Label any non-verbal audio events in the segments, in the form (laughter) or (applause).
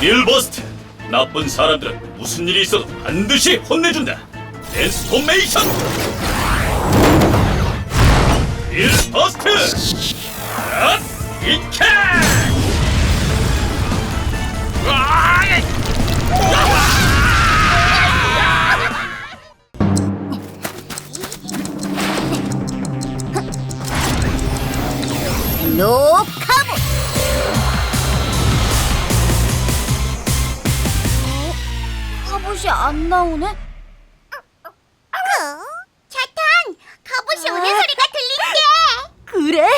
딜버스트 나쁜 사람들은 무슨 일이 있어도 반드시 혼내준다. 랜스포메이션 딜버스트! 앗! 이캐 로 카봇이 안 나오네? 차탄 카봇이 오는 소리가 들린대 그래?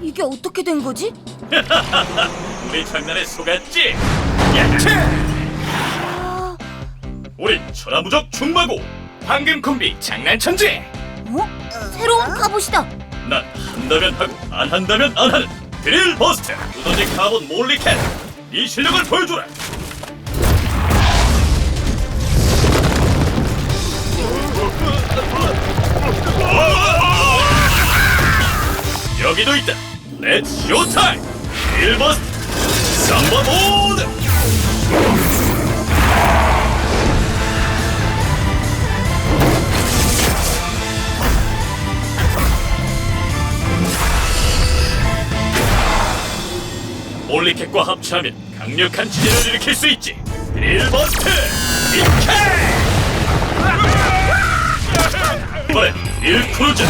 이게 어떻게 된 거지? (laughs) 우리 장난에 속았지? 야채! 우린 천하무적 충마고 황금 콤비 장난 천재 어? 새로운 카봇이다 난 한다면 하고 안 한다면 안 하는 드릴 버스트 두더지 카본 몰리캔. 네 실력을 보여주라. 여기도 있다. 렛츠 쇼타임 드릴 버스트 쌍번 모드 몰리캣과 합체하면 강력한 지진을 일으킬 수 있지. 드릴 버스트 이케! 이번엔 일 크루즈